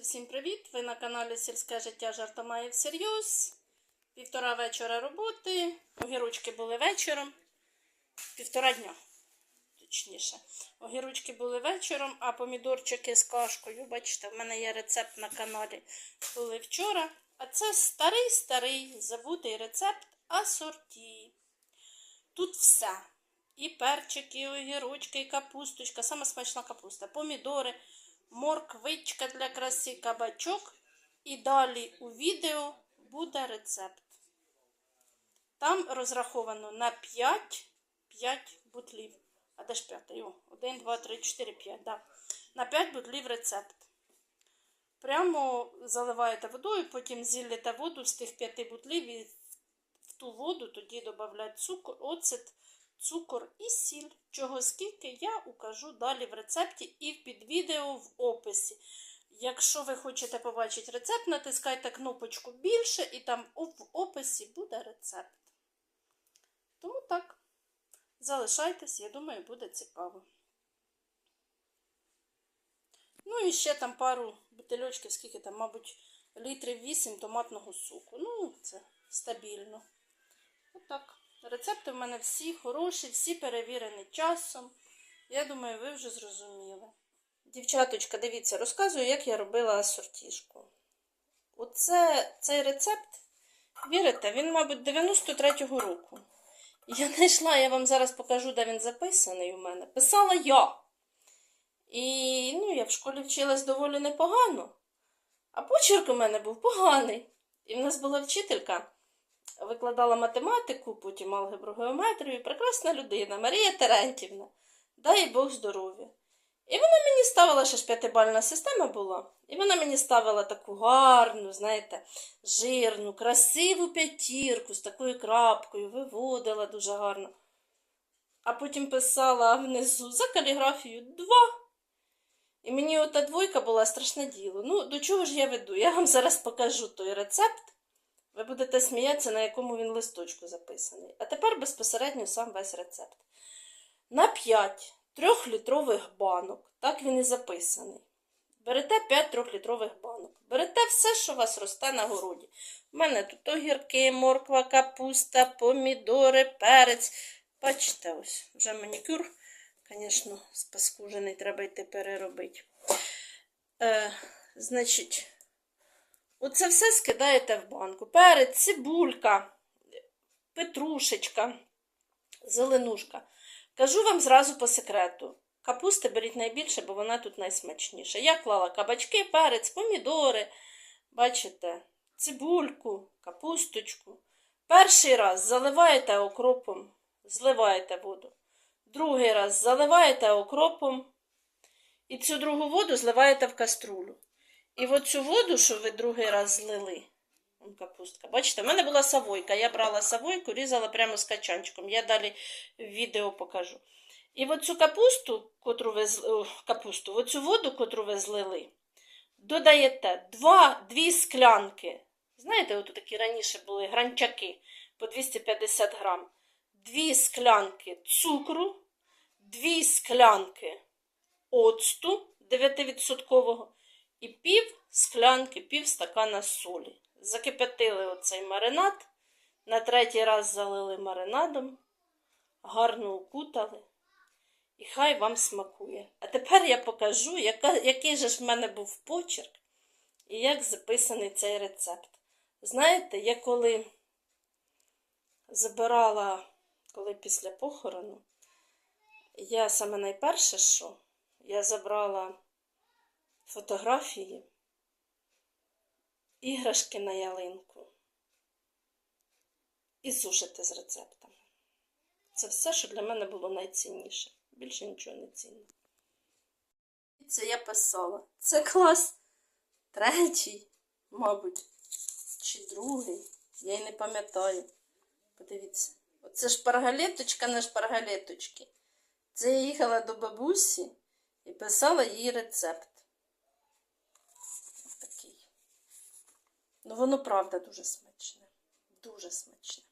Друзі, всім привіт! Ви на каналі Сільське життя жарта має всерйоз. Півтора вечора роботи. Огірочки були вечором. Півтора дня, точніше. Огірочки були вечором, а помідорчики з кашкою, бачите, в мене є рецепт на каналі. Були вчора. А це старий-старий забутий рецепт асорті. Тут все. І перчик, і огірочки, і капусточка, саме смачна капуста, помідори, морквичка для краси, кабачок. І далі у відео буде рецепт. Там розраховано на 5, 5 бутлів. А де ж п'ятий? О, 1, 2, 3, 4, 5. Да. На 5 бутлів рецепт. Прямо заливаєте водою, потім зіллєте воду з тих 5 бутлів і в ту воду тоді додають цукор, оцет, цукор і сіль. Чого скільки я укажу далі в рецепті і під відео в описі. Якщо ви хочете побачити рецепт, натискайте кнопочку більше і там в описі буде рецепт. Тому так, залишайтесь, я думаю, буде цікаво. Ну і ще там пару бутильочків, скільки там, мабуть, літрів 8 томатного соку. Ну, це стабільно. Отак. Рецепти в мене всі хороші, всі перевірені часом. Я думаю, ви вже зрозуміли. Дівчаточка, дивіться, розказую, як я робила асортішку. Оце цей рецепт, вірите, він, мабуть, 93-го року. Я знайшла, я вам зараз покажу, де він записаний у мене. Писала я. І ну, я в школі вчилась доволі непогано. А почерк у мене був поганий. І в нас була вчителька, викладала математику, потім алгебру геометрію. Прекрасна людина, Марія Терентівна. Дай Бог здоров'я. І вона мені ставила, ще ж п'ятибальна система була, і вона мені ставила таку гарну, знаєте, жирну, красиву п'ятірку з такою крапкою, виводила дуже гарно. А потім писала внизу за каліграфію два. І мені ота двойка була страшне діло. Ну, до чого ж я веду? Я вам зараз покажу той рецепт. Ви будете сміятися, на якому він листочку записаний. А тепер безпосередньо сам весь рецепт. На 5 трьохлітрових банок, так він і записаний. Берете 5 трьохлітрових банок. Берете все, що у вас росте на городі. У мене тут огірки, морква, капуста, помідори, перець. Бачите, ось вже манікюр, звісно, спаскужений, треба йти переробити. Е, значить, оце все скидаєте в банку. Перець, цибулька, петрушечка, зеленушка. Кажу вам зразу по секрету. Капусти беріть найбільше, бо вона тут найсмачніша. Я клала кабачки, перець, помідори. Бачите, цибульку, капусточку. Перший раз заливаєте окропом, зливаєте воду. Другий раз заливаєте окропом. І цю другу воду зливаєте в каструлю. І оцю воду, що ви другий раз злили, капустка. Бачите, в мене була савойка. Я брала савойку, різала прямо з качанчиком. Я далі відео покажу. І оцю капусту, котру ви капусту, оцю воду, котру ви злили, додаєте 2, 2 склянки. Знаєте, от такі раніше були гранчаки по 250 грам. 2 склянки цукру, 2 склянки оцту 9% і пів склянки, пів стакана солі. Закипятили оцей маринад, на третій раз залили маринадом, гарно укутали. І хай вам смакує. А тепер я покажу, яка, який же ж в мене був почерк і як записаний цей рецепт. Знаєте, я коли забирала, коли після похорону, я саме найперше, що я забрала фотографії, іграшки на ялинку і зушити з рецептами. Це все, що для мене було найцінніше. Більше нічого не цінно. І це я писала. Це клас третій, мабуть, чи другий. Я й не пам'ятаю. Подивіться. Оце шпаргалеточка на шпаргалеточки. Це я їхала до бабусі і писала їй рецепт. Ось такий. Ну, воно правда дуже смачне. Дуже смачне.